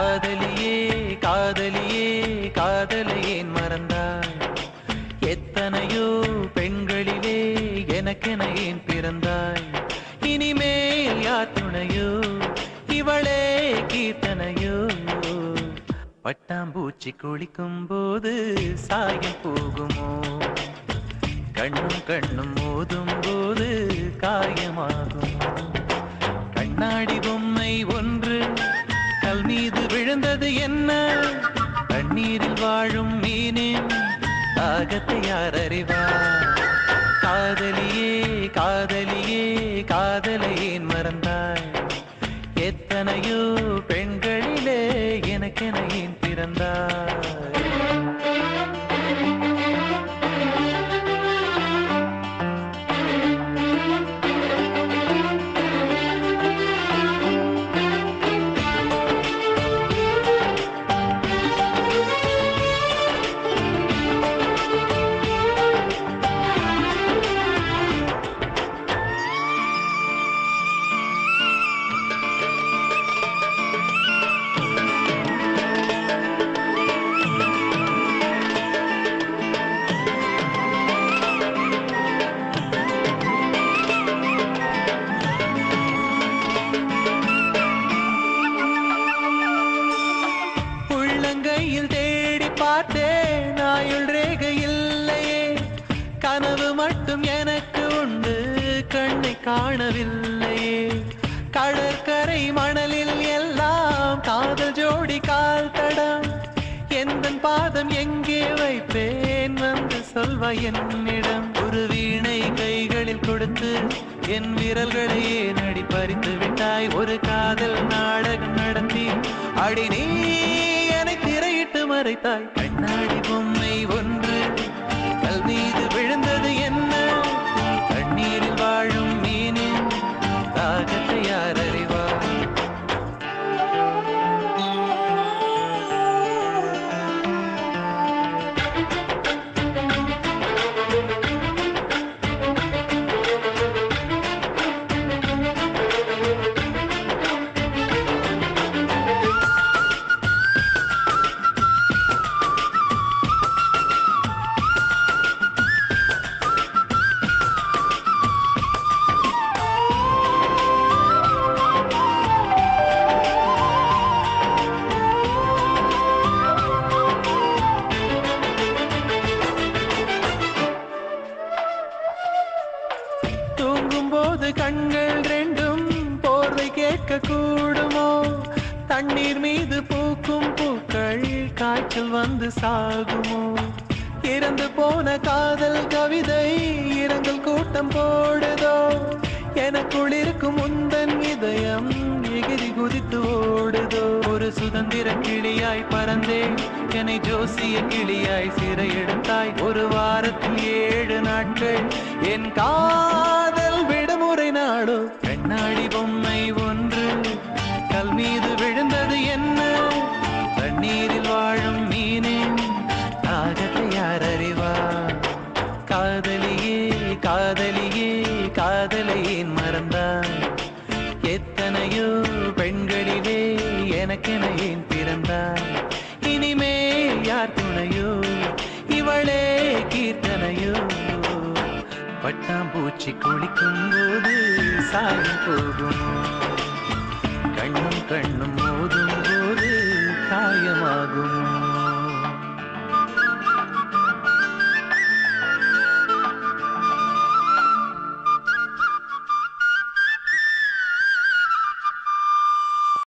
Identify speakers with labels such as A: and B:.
A: காதலியே காதலியே காதலையேன் மறந்தாய்? எத்தனையோ பெண்களிலே எனக்கென ஏன் பிறந்தாய்? இனிமேல் யார் துணையோ? இவளே கீர்த்தனையோ? பட்டாம்பூச்சி குளிக்கும் போது சாயம் போகுமோ? கண்ணும் கண்ணும் மோதும் போது காயமாகும்? கண்ணாடி பொம்மை செய்வது என்ன? தண்ணீரில் வாழும் மீனின் தாகத்தை யார் அறிவார் காதலியே காதலியே காதலை மறந்தாய்? எத்தனையோ காணவில்லையே. கடற்கரை மணலில் எல்லாம் காதல் ஜோடி கால் தடம் எந்த பாதம் எங்கே வைப்பேன் வந்து சொல்வா என்னிடம். ஒரு வீணை கைகளில் கொடுத்து என் விரல்களையே நடி பறித்து விட்டாய். ஒரு காதல் நாடகம் நடத்தி அடி நீ என்னை திரையிட்டு மறைத்தாய். கண்ணாடி பொம்மை ஒன்று தூங்கும் போது கண்கள் ரெண்டும் போர்வை கேட்க கூடுமோ? தண்ணீர் மீது பூக்கும் பூக்கள் காய்ச்சல் வந்து சாகுமோ? இறந்து போன காதல் கவிதை இரங்கல் கூட்டம் போடுதோ? எனக்குள் இருக்கும் முந்தன் இதயம் எகிரி குதித்து ஓடுதோ? ஒரு சுதந்திர கிளியாய் பறந்தேன். என்னை ஜோசிய கிளியாய் சிறையெடுத்தாய். ஒரு வாரத்தில் ஏழு நாட்கள் என் காதல் விடுமுறை நாடோ கண்ணாடி பொம்மை ஒன்று கல் மீது விழுந்தது என்ன? தண்ணீரில் வாழும் மீனின் தாகத்தை யார் அறிவா காதலியே காதலியே காதலை மறந்தான் பட்டாம்பூச்சி குளிக்கும் போது சாயம் போகும் கண்ணும் கண்ணும் மோதும் போது காயமாகும்.